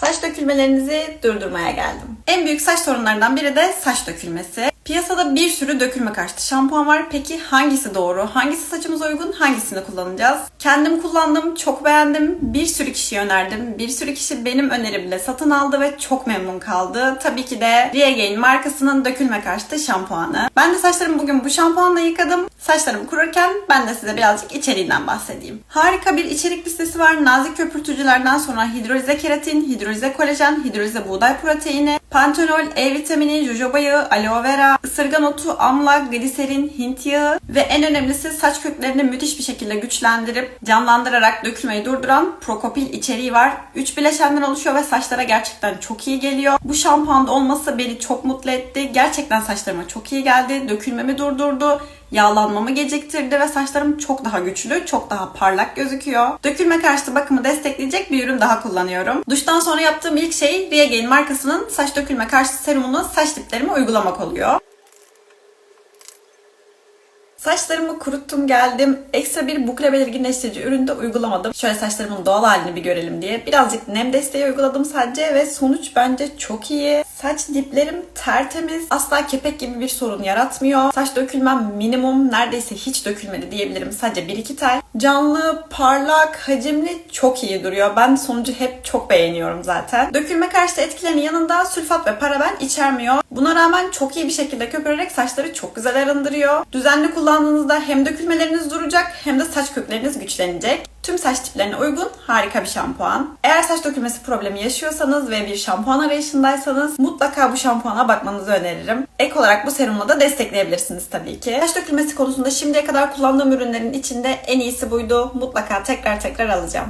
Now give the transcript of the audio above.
Saç dökülmelerinizi durdurmaya geldim. En büyük saç sorunlarından biri de saç dökülmesi. Piyasada bir sürü dökülme karşıtı şampuan var. Peki hangisi doğru? Hangisi saçımıza uygun? Hangisini kullanacağız? Kendim kullandım, çok beğendim. Bir sürü kişiye önerdim. Bir sürü kişi benim önerimle satın aldı ve çok memnun kaldı. Tabii ki de Regain markasının dökülme karşıtı şampuanı. Ben de saçlarımı bugün bu şampuanla yıkadım. Saçlarım kururken ben de size birazcık içeriğinden bahsedeyim. Harika bir içerik listesi var. Nazik köpürtücülerden sonra hidrolize keratin, hidrolize kolajen, hidrolize buğday proteini, pantenol, E vitamini, jojoba yağı, aloe vera, ısırgan otu, amla, gliserin, hint yağı ve en önemlisi saç köklerini müthiş bir şekilde güçlendirip canlandırarak dökülmeyi durduran Prokopil içeriği var. 3 bileşenden oluşuyor ve saçlara gerçekten çok iyi geliyor. Bu şampuanda olması beni çok mutlu etti. Gerçekten saçlarıma çok iyi geldi. Dökülmemi durdurdu. Yağlanmamı geciktirdi ve saçlarım çok daha güçlü, çok daha parlak gözüküyor. Dökülme karşıtı bakımı destekleyecek bir ürün daha kullanıyorum. Duştan sonra yaptığım ilk şey Regain markasının saç dökülme karşıtı serumunu saç diplerime uygulamak oluyor. Saçlarımı kuruttum geldim. Ekstra bir bukle belirginleştirici ürün de uygulamadım. Şöyle saçlarımın doğal halini bir görelim diye. Birazcık nem desteği uyguladım sadece ve sonuç bence çok iyi. Saç diplerim tertemiz. Asla kepek gibi bir sorun yaratmıyor. Saç dökülmem minimum. Neredeyse hiç dökülmedi diyebilirim. Sadece 1-2 tel. Canlı, parlak, hacimli çok iyi duruyor. Ben sonucu hep çok beğeniyorum zaten. Dökülme karşıtı etkilerinin yanında sülfat ve paraben içermiyor. Buna rağmen çok iyi bir şekilde köpürerek saçları çok güzel arındırıyor. Düzenli kullandığınızda hem dökülmeleriniz duracak hem de saç kökleriniz güçlenecek. Tüm saç tiplerine uygun harika bir şampuan. Eğer saç dökülmesi problemi yaşıyorsanız ve bir şampuan arayışındaysanız mutlaka bu şampuana bakmanızı öneririm. Ek olarak bu serumla da destekleyebilirsiniz tabii ki. Saç dökülmesi konusunda şimdiye kadar kullandığım ürünlerin içinde en iyisi buydu. Mutlaka tekrar tekrar alacağım.